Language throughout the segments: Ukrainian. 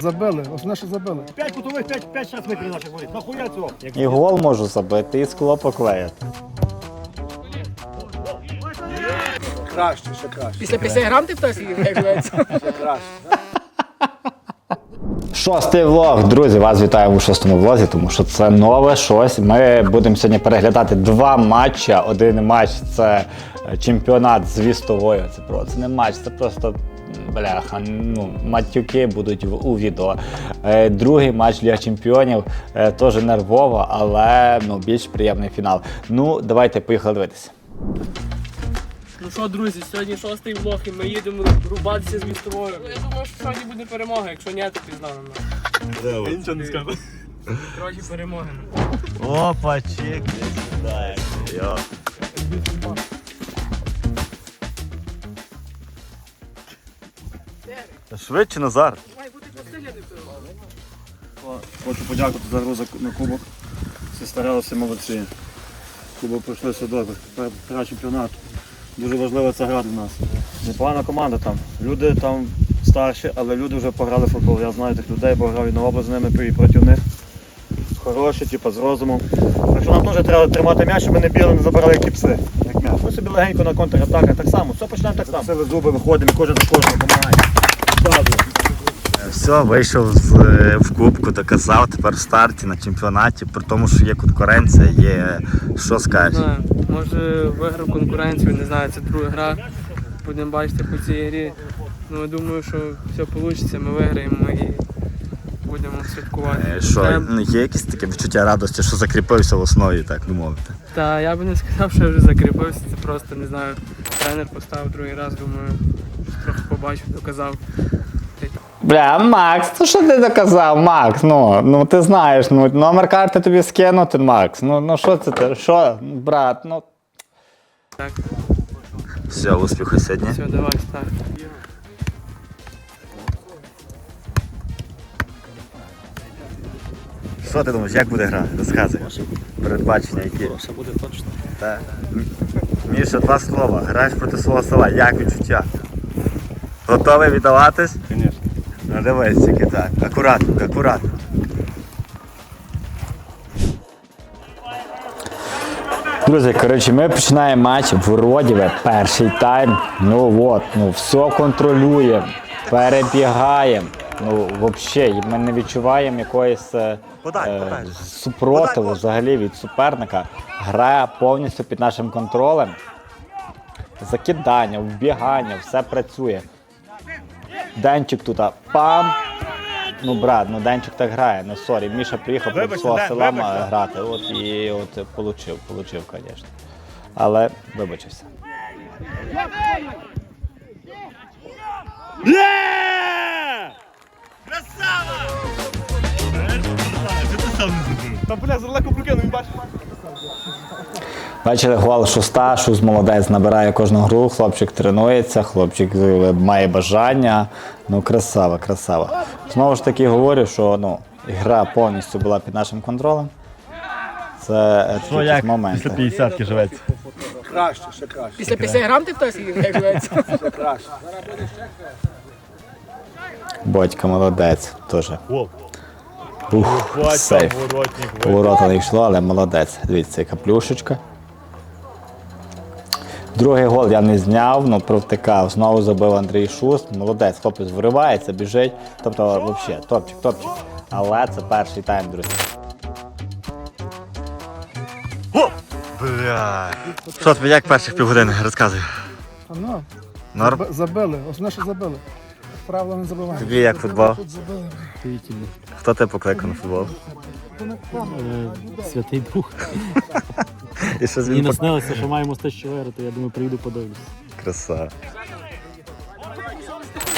Забили, основне, що забили. П'ять кутових, п'ять, п'ять шанс викрили наших воріт. Нахуя цього? І гол можу забити, і скло поклеїти. Краще, ще краще. Після 50 грам ти хтось як живеться? Шостий влог, друзі, вас вітаю у шостому влозі, тому що це нове щось. Ми будемо сьогодні переглядати два матчі. Один матч це чемпіонат з вістовою. Це про це не матч, це просто. Бляха, ну матюки будуть в- у відео. Е, другий матч Ліга Чемпіонів е, теж нервово, але ну, більш приємний фінал. Ну, давайте поїхали дивитися. Ну що, друзі, сьогодні шостий влог і ми їдемо рубатися з містовою. Я думаю, що сьогодні буде перемога, якщо ні, то пізна нам. Я нічого не скажу. Трохи перемоги. Опа, чек. Йо. Швидше Назар. Має бути посилений. Хочу подякувати за гру на кубок. Всі старалися молодці. Кубок пройшли все добре. Тепер Гра чемпіонату. Дуже важлива ця гра для нас. Непогана команда там. Люди там старші, але люди вже пограли в футбол. Я знаю тих людей, бо грав і на область з ними і проти них. Хороші, типу, з розумом. Так що нам теж треба тримати м'яч, щоб ми не бігли, не забирали як ті пси. Як м'яч. Ми собі легенько на контратаках так само. Все починаємо так само. Сили зуби виходимо, кожен з кожного. Все, вийшов з, е, в кубку, доказав тепер в старті на чемпіонаті, при тому, що є конкуренція, є. Що скажеш? може виграв конкуренцію, не знаю, це друга гра. Будемо бачити по цій грі. Ну, я думаю, що все вийде, ми виграємо і будемо святкувати. Е, Що, Та, ну, є якісь таке відчуття радості, що закріпився в основі, так би мовити. та я би не сказав, що я вже закріпився, це просто не знаю. Тренер поставив другий раз, думаю, трохи побачив, доказав. Бля, Макс, то що ти доказав, Макс? Ну, ну ти знаєш, ну номер карти тобі скинути, Макс. Ну, ну що це ти? Що, брат, ну. Так. Все, успіху сьогодні. Все, давай, старт. Що ти думаєш, як буде гра? Розказуй. Передбачення які. Все буде точно. Так. Міша, два слова. Граєш проти свого села. Як відчуття? Готовий віддаватись? Звісно. Ну дивись тільки так. Акуратно, акуратно. Друзі, коротше, ми починаємо матч в Родіве, перший тайм. Ну от, ну все контролюємо, перебігаємо. Ну, взагалі, ми не відчуваємо якоїсь е, е, супротиву взагалі від суперника. Гра повністю під нашим контролем. Закидання, вбігання, все працює. Денчик тут, пам. Ну, брат, ну Денчик так грає, ну сорі. Міша приїхав Вибачте, свого села грати. От і от получив, получив, звісно. Але вибачився. Та бля, задалеко прокинув, він бачиш. Бачили, гвал шуста, шуз молодець набирає кожну гру, хлопчик тренується, хлопчик е, має бажання. Ну, красава, красава. Знову ж таки говорю, що ну, гра повністю була під нашим контролем. Це е, такі якісь моменти. 50-ки живеться. Краще, ще краще, Після 50 грам ти хтось як живеться? ще краще. Бодька молодець теж. Ух, сейф. У ворота не йшло, але молодець. Дивіться, яка плюшечка. Другий гол я не зняв, ну провтикав. Знову забив Андрій Шуст. Молодець, хлопець виривається, біжить. Тобто, взагалі, топчик, топчик. Але це перший тайм, друзі. Бля. Що тобі як перших півгодини? Розказуй. Ну, Норм? заби- забили, основне, що забили. Правила не забиваємо. Тобі як футбол? Тут забили. Хто тебе покликав на футбол? Святий Дух. І що з Мені наснилося, що маємо те, що виграти. Я думаю, приїду подивлюсь. Краса.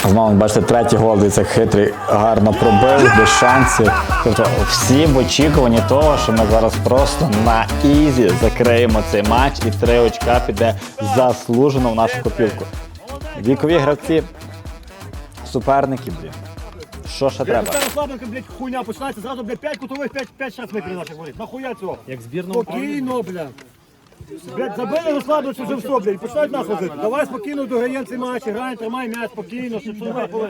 Знову бачите, третій гол, дивіться, хитрий, гарно пробив, без шансів. Тобто всі в очікуванні того, що ми зараз просто на ізі закриємо цей матч і три очка піде заслужено в нашу копілку. Вікові гравці, суперники, блін. Що ще треба? Тепер Слабенко, блядь, хуйня починається, зразу, блядь, 5 кутових, п'ять, п'ять шанс викрили наших воріт. Нахуя цього? Як збірно. Спокійно, блядь. Блядь, забили, розслабилися вже все, блядь, і починають нас возити. Давай спокійно дограємо цей матч, граємо, тримай м'яч спокійно, щоб все було.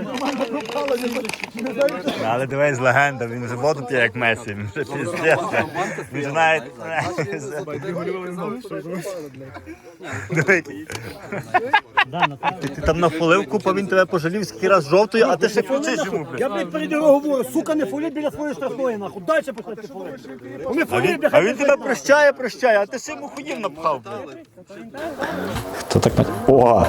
Але дивись, легенда, він вже воду п'є як Месі, він вже піздець. Він же навіть... Ти там нафолив купа, він тебе пожалів скільки раз жовтою, а ти ще кричиш йому. Я, блядь, перед його говорю, сука, не фоліть біля своєї штрафної, нахуй, дальше почнете фолити. Вони А він, тебе прощає, прощає, а ти ще йому хуїв напхав. Хто так? О!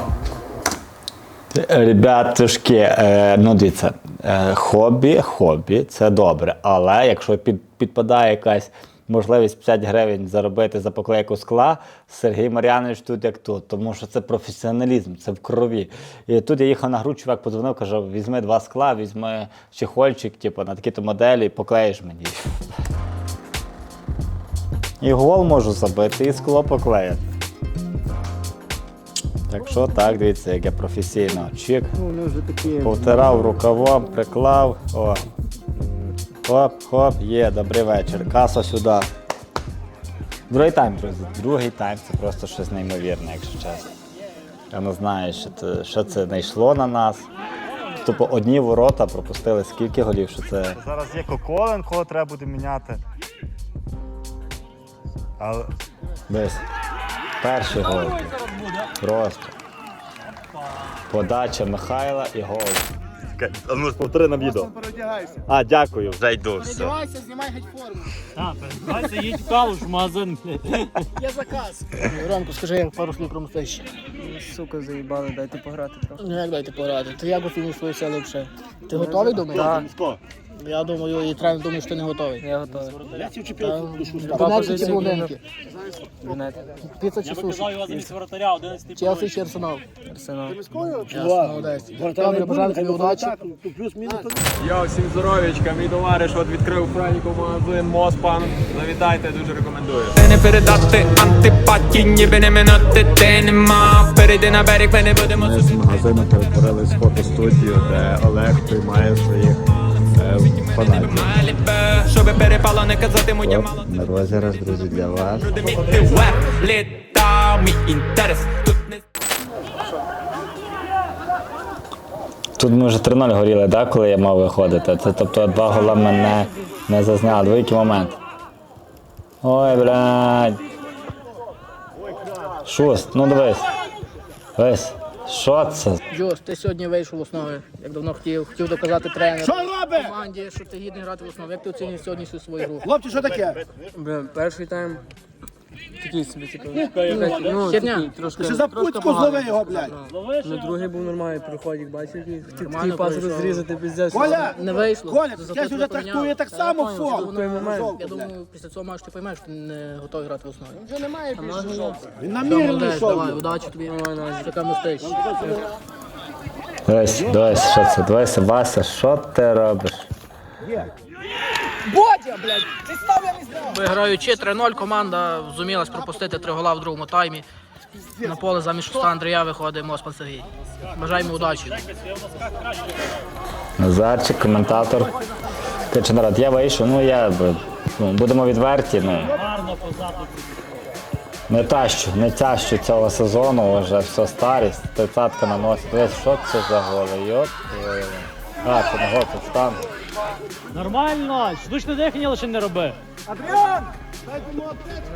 Ребятушки, е, ну дивіться, е, хобі, хобі, це добре. Але якщо під, підпадає якась можливість 5 гривень заробити за поклейку скла, Сергій Мар'янович тут як тут, тому що це професіоналізм, це в крові. І тут я їхав на гру, чувак подзвонив, каже, візьми два скла, візьми чехольчик, типу, на такі-то моделі, поклеїш мені. І гол можу забити, і скло поклеїти. Так що так, дивіться, як я професійно. Чик. Повтирав рукавом, приклав. О. Хоп, хоп, є, добрий вечір. Каса сюди. Другий тайм, друзі. Другий тайм це просто щось неймовірне, якщо чесно. Я не знаю, що це, що це знайшло на нас. Тобто одні ворота пропустили скільки голів, що це. Зараз є Коколен, кого треба буде міняти. Але... Десь. Перший гол. Просто. Подача Михайла і гол. А ну повтори на відео. Переодягайся. А, дякую, вже йду. Все. Одягайся, знімай геть форму. Так, передавайся, їдь в калуш в магазин. Є заказ. Ромко, скажи, як пару слів про мистецтво. Сука, заїбали, дайте пограти трохи. Ну як дайте поради? Ти як фінішуєшся ліпше? Ти готовий думаєш? Так. Я думаю, і тренер думає, що ти не готовий. Я готовий. Донецькі чи Володенки? Брюнет. Піца чи суші? Бажаю вас замість воротаря, 11 Челсі чи Арсенал? Арсенал. Добре, бажаю тобі удачі. Йо, всім здоров'ячка, мій товариш от відкрив Франіку магазин Моспан. Завітайте, дуже рекомендую. не передати антипатії, ніби не минути ти нема. Перейди на берег, ми не будемо Ми з магазину перетворились в фотостудію, де Олег приймає своїх фанатів. Щоби перепало, друзі, для вас. Тут ми вже 3-0 горіли, да, коли я мав виходити. Це тобто два гола мене не зазняли. Великий момент. Ой, блядь. Шуст, ну дивись. Дивись. Що це? Джос, ти сьогодні вийшов в основі, як давно хотів, хотів доказати тренеру. Що робить? Команді, що ти гідний грати в основі. Як ти оцінюєш сьогоднішню свою гру? Хлопці, що таке? Перший тайм. Такий собі, типу. Ну, такий, трошки. Ти за путьку злови його, блядь. Ну, другий був нормальний проходик, бачиш, який хотів такий пас розрізати, піздець. Коля! Не вийшло. Коля, вже поміняли. трактує так само Жовтий, Я думаю, після цього матчу ти поймеш, що ти не готовий грати в основі. Вже немає Він Все, намірений йшов. давай, удачі тобі. Така мистецтво. Дивись, дивись, що це? Дивись, Вася, що ти робиш? Виграючи 3-0, команда зумілась пропустити три гола в другому таймі. На поле замість Шуста Андрія виходить Моспан Сергій. Бажаємо удачі. Назарчик, коментатор. Каже, народ, я вийшов, ну я ну, будемо відверті, ну. Не тащу, не тащу цього сезону, вже все старість, тридцятка на носі. Дивись, що це за голи? Йоп. А, це гол, це стан. Нормально, штучне дихання лише не роби.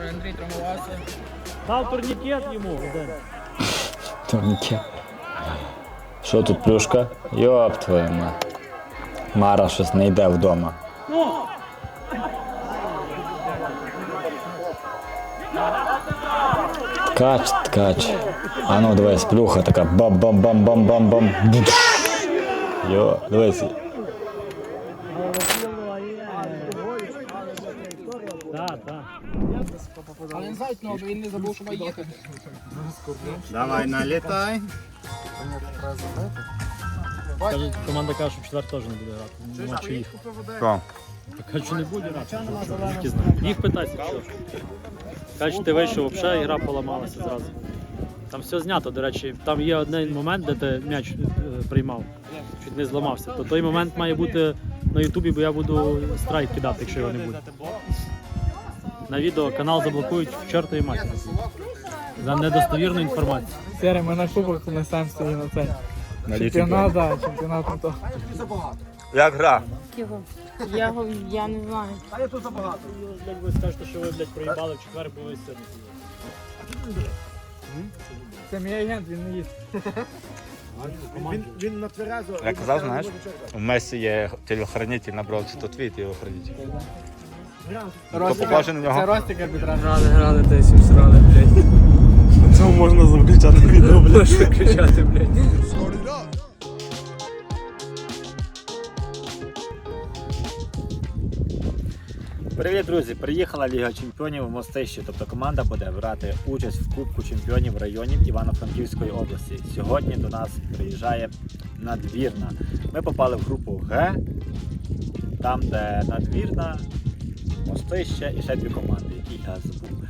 Андрій травмувався. Дав турнікет йому. один. Турніки. Що тут плюшка? Йоп твою мать. Мара щось не йде вдома. Ткач, ткач. А ну дивись, плюха така бам-бам-бам-бам-бам-бам. Бдш. Йо, дивись. Так, так. Але не знають, ну, він не забув, що має їхати. Давай, налітай. Кажуть, команда каже, що четвер теж не буде грати. Нема чи їх. Що? Кажуть, що не буде грати. Їх, питайся, що. Кажуть, ти вийшов взагалі, і гра поламалася зразу. Там все знято, до речі. Там є один момент, де ти м'яч е, приймав. Не зламався. То той момент має бути на Ютубі, бо я буду страйк кидати, якщо його не буде. На відео канал заблокують в чортовій матері. за недостовірну інформацію. Сері, ми на кубок несемо стоїть на цей. Чемпіонат, так, чемпіонат на то. Як гра? Його. Я, його- я не знаю. Блядь, ви скажете, що ви, блядь, проїбали в четвер, бо ви сьогодні. Це мій агент, він не їсть. Я казав, знаєш, у Месі є телохранитель набрав, це то твій телохранитель. Ростик- покаже на нього? Це Ростик арбітраж. Грали, грали, десь і срали, блядь. Цього можна заключати відео, блядь. Можна виключати, блядь. Привіт, друзі! Приїхала Ліга Чемпіонів в Мостище. Тобто команда буде брати участь в Кубку чемпіонів районів Івано-Франківської області. Сьогодні до нас приїжджає надвірна. Ми попали в групу Г, там, де надвірна, Мостище і ще дві команди, які я забув.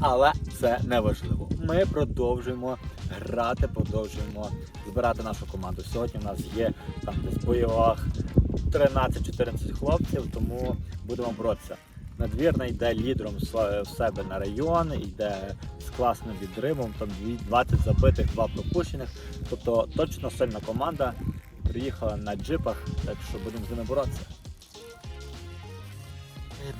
Але це не важливо. Ми продовжуємо грати, продовжуємо збирати нашу команду. Сьогодні у нас є там десь бойових 13-14 хлопців, тому будемо боротися. Надвірна йде лідером в себе на район, йде з класним відривом, там 20 забитих, 2 пропущених. Тобто точно сильна команда. Приїхала на джипах, так що будемо з ними боротися.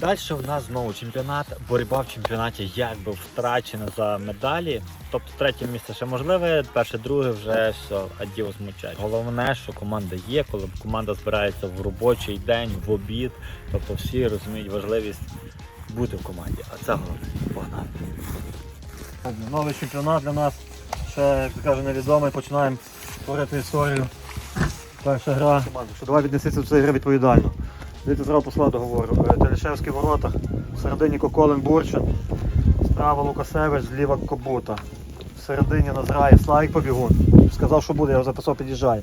Далі в нас знову чемпіонат. Боротьба в чемпіонаті якби втрачена за медалі. Тобто третє місце ще можливе, перше, друге вже все, адіос мучать. Головне, що команда є, коли команда збирається в робочий день, в обід. Тобто всі розуміють важливість бути в команді. А це головне. Погнали. Новий чемпіонат для нас. Ще, як каже, невідомий. Починаємо творити історію. Перша гра. Команда, Що давай віднесися до цієї гри відповідально. Дивіться, зразу по складу говорю. Е, Телішевський в середині Коколин Бурчин, справа Лукасевич, зліва Кобута. В середині нас грає Славік Побігун. Сказав, що буде, я його записав, під'їжджає.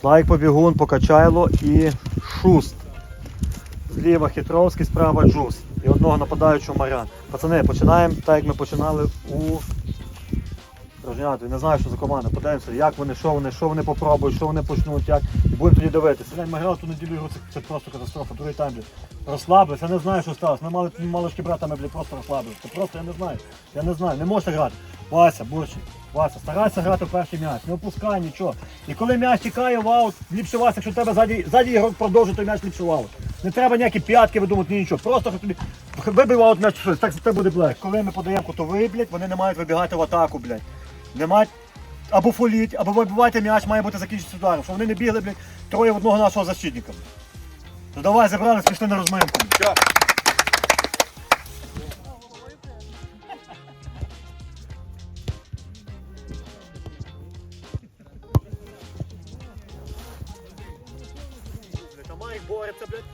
Славік Побігун, Покачайло і Шуст. Зліва Хитровський, справа Джус. І одного нападаючого Марян. Пацани, починаємо так, як ми починали у Рожнятові. Не знаю, що за команда. Подивимося, як вони, що вони, що вони попробують, що вони почнуть, як. І будемо тоді дивитися. Глянь, Ми грали ту неділю ігру, це, просто катастрофа. Другий тайм, блядь. Розслабилися, я не знаю, що сталося. Ми мали малышки братами, блядь, просто розслабилися. Це просто я не знаю. Я не знаю, не можете грати. Вася, Бурчик, Вася, старайся грати в перший м'яч, не опускай нічого. І коли м'яч тікає в аут, ліпше Вася, якщо тебе ззаді, ззаді ігрок продовжує, то м'яч ліпше в. Не треба ніякі п'ятки видумати, ні нічого. Просто тобі вибив аут м'яч, щось, так це буде блек. Коли ми подаємо кутовий, блядь, вони не мають вибігати в атаку, блядь. Не або фоліть, або вибивайте м'яч, має бути закінчитися ударом, щоб вони не бігли, блядь, троє в одного нашого защитника. Ну давай, забрали, пішли на розминку. Там блядь.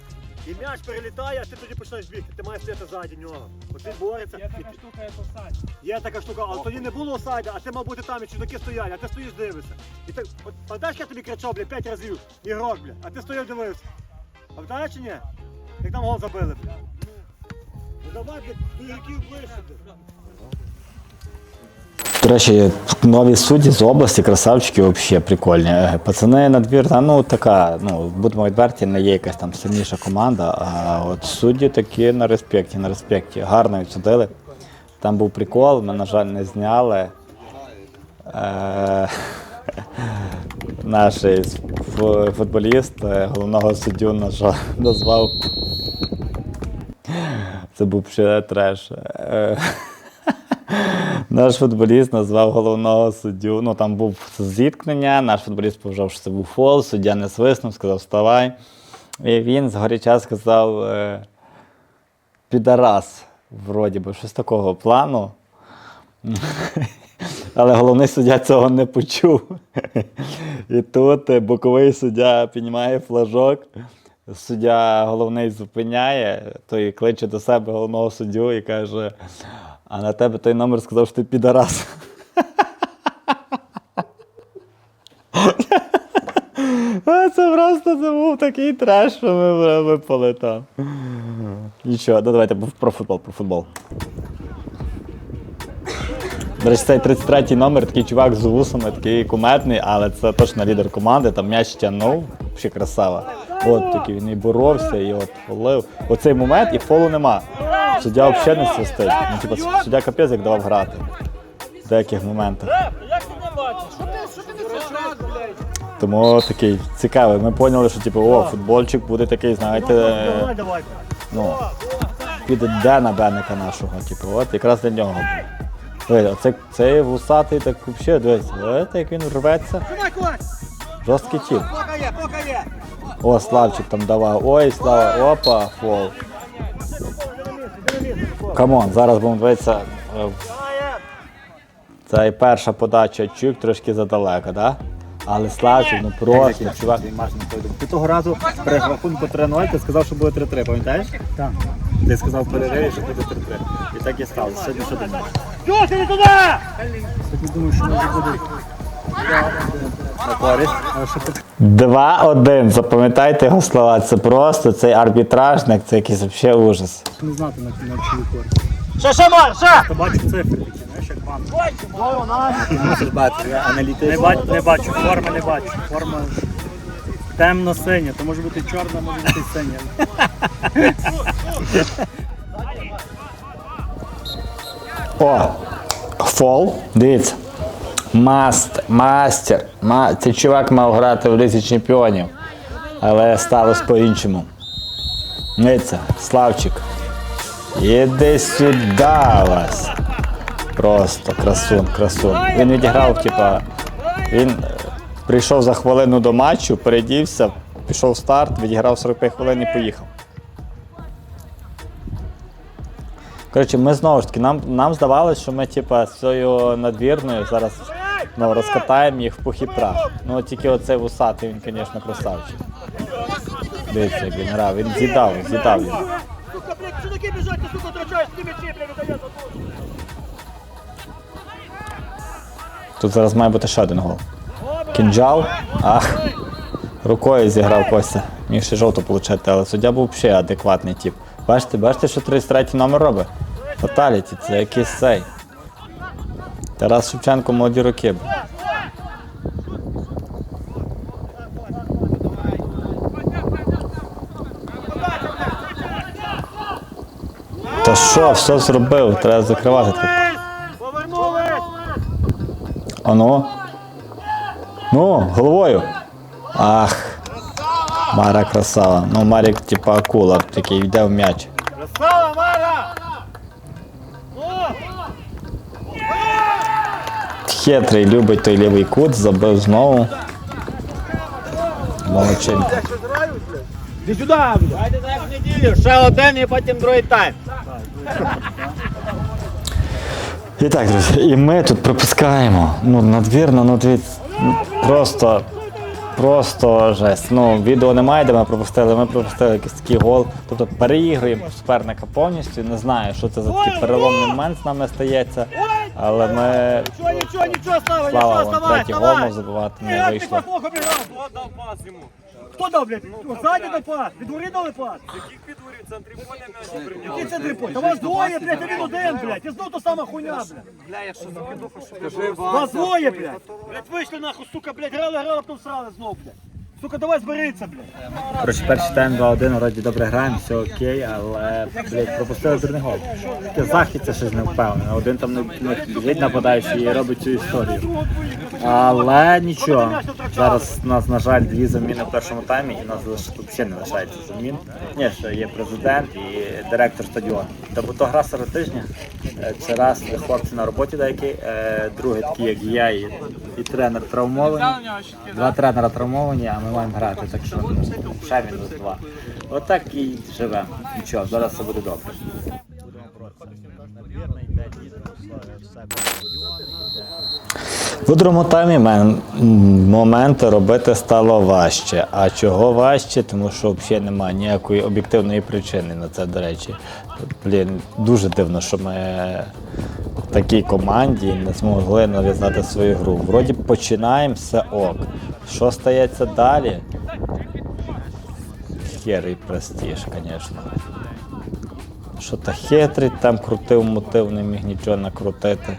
І м'яч перелітає, а ти тоді починаєш бігти. Ти маєш сидіти ззаді нього. От він бореться. Є така штука, як офсайд. Є така штука, але тоді не було осайда, а ти мав бути там, і чудаки стоять, а ти стоїш дивишся. І ти, от, пам'ятаєш, я тобі кричав, бля, п'ять разів, ігрок, бля, а ти стояв дивився. Пам'ятаєш чи ні? Як там гол забили, бля. Ну давай, блядь, до ігроків речі, нові судді з області, красавчики взагалі прикольні. Е, Пацани надвірна, ну така, ну будемо відверті, не є якась там сильніша команда. А от судді такі на респекті, на респекті. Гарно відсудили. Там був прикол, ми, на жаль, не зняли. Е, наш футболіст е, головного суддю нажа- назвав. Це був ще треш. Е, Наш футболіст назвав головного суддю. Ну там був зіткнення, наш футболіст поважав, що це був фол, суддя не свиснув, сказав, вставай. І він згоряча сказав е, підарас, вроді би, щось такого плану. Але головний суддя цього не почув. І тут е, боковий суддя піднімає флажок. Суддя головний зупиняє, той кличе до себе головного суддю і каже: а на тебе той номер сказав, що ти підарас. Це просто це був такий треш, що ми випали там. Нічого, ну давайте про футбол, про футбол. До речі, цей 33-й номер, такий чувак з вусами, такий куметний, але це точно лідер команди, там м'яч тягнув, ще красава. От такий він і боровся, і от фолив. Оцей момент і фолу нема. Суддя взагалі не свистить. Ну, типу, суддя капець як давав грати. в деяких моментах. Тому такий цікавий. Ми поняли, що типу, о, футбольчик буде такий, знаєте, е, ну, піде на Бенника нашого. Типу, от якраз для нього. Дивись, оце, цей вусатий так взагалі, дивись, бачите, як він рветься. Жорсткий тіп. О, Славчик там давав. Ой, Слава, опа, фол. Камон, зараз будемо дивитися. е, Це і перша подача чук трошки задалеко, да? Але Славчик, ну просто, чувак. Ти того разу при рахунку 3-0 ти сказав, що буде 3-3, пам'ятаєш? Так. Ти сказав в перериві, що буде 3-3. І так і стало. Сьогодні що думаєш? Користь. А що ти 2-1. Запам'ятайте його слова. Це просто цей арбітражник, це якийсь взагалі ужас. не знати на на чию користь. Ще, ще, мар, ще! Бачу цифри такі, знаєш, як вам. Мусиш бачити, аналітично. Не бачу, не бачу, форми не бачу. Форма темно-синя, то може бути чорна, може бути синя. О! Фол. Дивіться. Мастер, мастер. Ма... Цей чувак мав грати в Лізі Чемпіонів. Але сталося по-іншому. Дивіться, Славчик. Іди сюди вас. Просто красун, красун. Він відіграв, типа, він е, прийшов за хвилину до матчу, передівся, пішов в старт, відіграв 45 хвилин і поїхав. Коротше, ми знову ж таки, нам, нам здавалося, що ми типа з цією надвірною зараз ну, розкатаємо їх в пух і прах. Ну тільки оцей вусатий, він, звісно, красавчик. Дивіться, як він грав, він з'їдав, з'їдав він. Тут зараз має бути ще один гол. Кінджал. Ах. Рукою зіграв Костя. Міг ще жовто получати, але суддя був ще адекватний тип. Бачите, бачите, що 33 номер робить? Фаталіті, це якийсь цей. Тарас Шевченко молоді роки. Та що, все зробив, треба закривати. Ану. Ну, головою. Ах. Мара красава. Ну, Марік, типа акула, такий йде в м'яч. Хитрий, любить той лівий кут, забив знову. Молодчинка. Ще один і потім другий тайм. І так, друзі, і ми тут пропускаємо. Ну, надвірно, ну дивіться, ну, просто, просто жесть. Ну, відео немає, де ми пропустили, ми пропустили якийсь такий гол. Тобто переігруємо суперника повністю. Не знаю, що це за такий переломний момент з нами стається. Але ми, Нічого, нічого, Слава, слава вам, третій гол мав забивати не вийшло. Хто дав пас йому? Хто дав, блядь? Ззаді дав пас, від гори дали пас. Яких підворів центрі поля м'яч прийняв? Який це трипот? Та вас двоє, блядь, а він один, блядь. І знов та сама хуйня, блядь. Скажи, Вас двоє, блядь. Блядь, вийшли нахуй, сука, блядь, грали, грали, потім срали знов, блядь. Сука, давай зберіться, блядь. Коротше, перший тайм 2-1, вроді добре граємо, все окей, але блядь, пропустили дурний гол. Захід це щось не впевнено. Один там не, не біжить нападаючий і робить цю історію. Але нічого. Зараз у нас, на жаль, дві заміни в першому таймі, і у нас лише не лишається замін. Ні, ще є президент і директор стадіону. Тобто то гра серед тижня. Е, Це раз хлопці на роботі деякі, е, другий такий, як я, і, і тренер травмовані. Два тренера травмовані, а ми маємо грати, так що ну, ще мінус два. Отак і живемо. Нічого, зараз все буде добре. У другому таймі мен- м, моменти робити стало важче. А чого важче? Тому що взагалі немає ніякої об'єктивної причини на це, до речі. Блін, дуже дивно, що ми в такій команді не змогли нав'язати свою гру. Вроді починаємо все ок. Що стається далі? Херий престіж, звісно. Що то хитрий там крутив мотив, не міг нічого накрутити.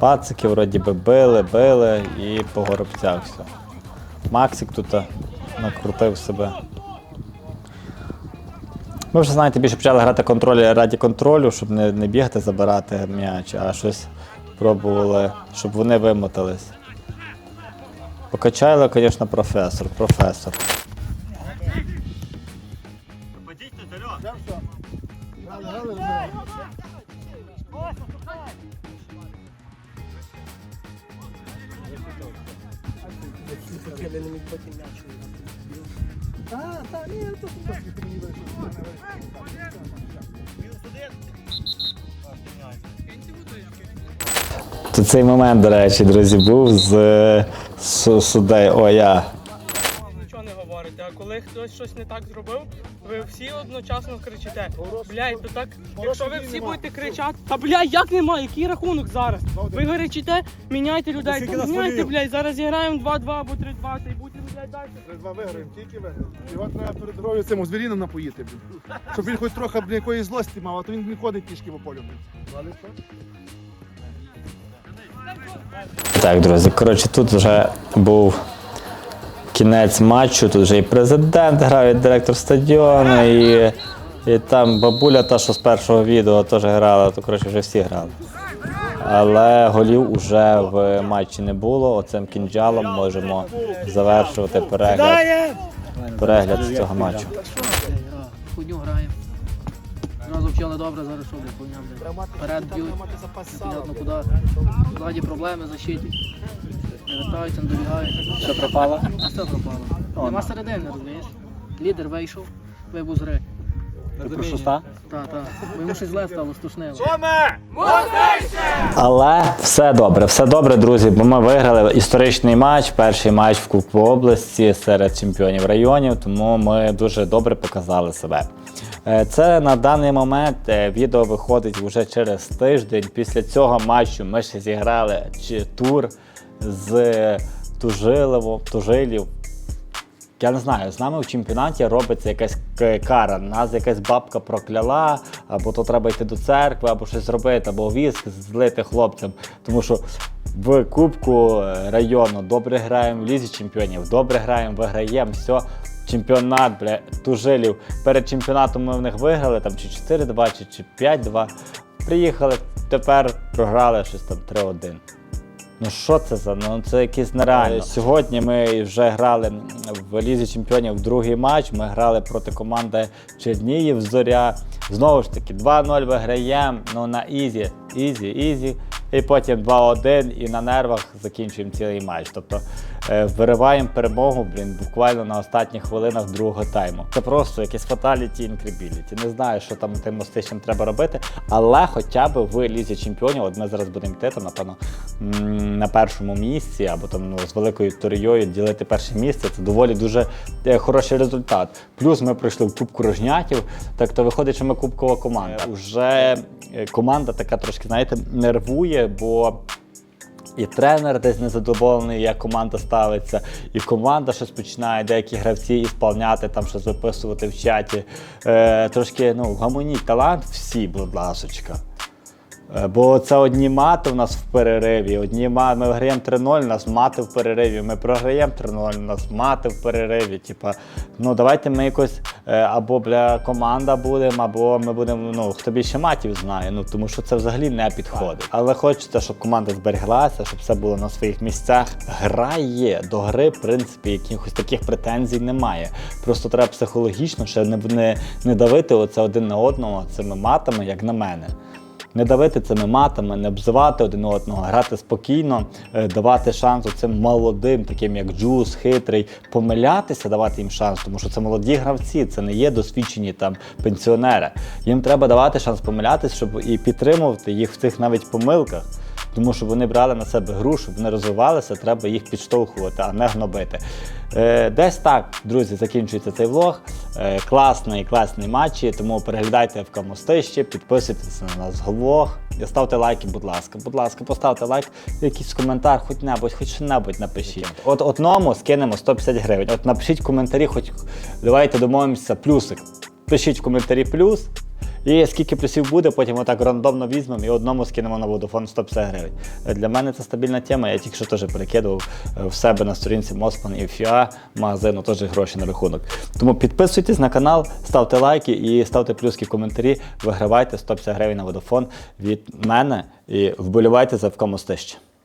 Пацики вроді би били, били і по горобцях все. Максик тут накрутив себе. Ми вже, знаєте, більше почали грати контроль раді контролю, щоб не, не бігати, забирати м'яч, а щось пробували, щоб вони вимотались. Покачайло, звісно, професор, професор. То цей момент, до речі, друзі, був з судей. су- О, я. Нічого не говорите, а коли хтось щось не так зробив, ви всі одночасно кричите. Блядь, то так, якщо ви всі будете кричати, та блядь, як немає, який рахунок зараз? Ви кричите, міняйте людей, міняйте, блядь, зараз зіграємо 2-2 або 3-2, та й будете, блядь, далі. Два виграємо, тільки виграємо. Його треба перед дорогою цим звірінам напоїти, блін. Щоб він хоч трохи блін, якоїсь злості мав, а то він не ходить пішки по полю. блін. Так, друзі, коротше, тут вже був кінець матчу, тут вже і президент грав, і директор стадіону, і, і там бабуля, та, що з першого відео теж грала, то коротше вже всі грали. Але голів уже в матчі не було. Оцим кінджалом можемо завершувати перегляд, перегляд цього матчу. Хуйню граємо. Зразу вчили добре, зараз що хуйня. Вперед б'ють, непонятно куди. Ззаді проблеми, защиті. Не вертаються, не добігають. Що пропало? А все пропало. Нема середини, розумієш? Лідер вийшов, вибув з гри. Ти про шуста? Так, так. Бо йому щось зле стало, стушнило. Але все добре, все добре, друзі, бо ми виграли історичний матч, перший матч в Кубку області серед чемпіонів районів, тому ми дуже добре показали себе. Е, Це на даний момент е, відео виходить вже через тиждень. Після цього матчу ми ще зіграли чи- тур з Тужилево, Тужилів. Я не знаю, з нами в чемпіонаті робиться якась кара. Нас якась бабка прокляла, або то треба йти до церкви, або щось зробити, або віск злити хлопцям. Тому що в Кубку е, району добре граємо, в лізі чемпіонів, добре граємо, виграємо, все. Чемпіонат, бля, тужилів. Перед чемпіонатом ми в них виграли там чи 4-2, чи, чи 5-2. Приїхали, тепер програли щось там 3-1. Ну що це за? Ну це якесь нереально. Сьогодні ми вже грали в Лізі Чемпіонів другий матч. Ми грали проти команди Чернігів Зоря. Знову ж таки, 2-0 виграємо, ну на ізі, ізі, ізі. І потім 2-1 і на нервах закінчуємо цілий матч. Тобто вириваємо перемогу, блін, буквально на останніх хвилинах другого тайму. Це просто якесь фаталіті інкребіліті. Не знаю, що там тим мостичним треба робити, але хоча б в лізі чемпіонів, от ми зараз будемо йти там, напевно, на першому місці, або там ну, з великою турією ділити перше місце. Це доволі дуже е, хороший результат. Плюс ми пройшли в Кубку Рожнятів, так то виходить, що ми кубкова команда. Уже е, команда така трошки, знаєте, нервує, бо. І тренер десь незадоволений, як команда ставиться, і команда щось починає, деякі гравці ісполняти, там щось виписувати в чаті. Е, трошки ну, гамоніть талант всі, будь ласочка. Е, Бо це одні мати у нас в перериві. Одні ма... Ми граємо 3-0, у нас мати в перериві. Ми програємо 3-0, у нас мати в перериві. Типа, ну давайте ми якось е, або бля команда будемо, або ми будемо. Ну хто більше матів знає. Ну тому що це взагалі не підходить. Але хочеться, щоб команда зберіглася, щоб все було на своїх місцях. Гра є до гри, в принципі, якихось таких претензій немає. Просто треба психологічно ще не, не, не давити оце один на одного цими матами, як на мене. Не давити цими матами, не обзивати один одного, грати спокійно, е, давати шанс цим молодим, таким як Джус, хитрий, помилятися, давати їм шанс, тому що це молоді гравці, це не є досвідчені там пенсіонери. Їм треба давати шанс помилятися, щоб і підтримувати їх в цих навіть помилках. Тому що вони брали на себе гру, щоб вони розвивалися, треба їх підштовхувати, а не гнобити. Е, десь так, друзі, закінчується цей влог. Е, класний, класний матчі, тому переглядайте в камостище, підписуйтесь на нас в влог. Ставте лайки, будь ласка. Будь ласка, поставте лайк, якийсь коментар, хоч небудь, хоч що-небудь напишіть. От одному скинемо 150 гривень. От напишіть в коментарі, хоч давайте домовимося, плюсик. Пишіть в коментарі плюс. І скільки плюсів буде, потім отак рандомно візьмемо і одному скинемо на Vodafone 150 гривень. Е, Для мене це стабільна тема. Я тільки що теж перекидував е, в себе на сторінці Моспан і ФІА магазину теж гроші на рахунок. Тому підписуйтесь на канал, ставте лайки і ставте плюски в коментарі. Вигравайте 150 гривень на Vodafone від мене і вболівайте за ФК Мостище.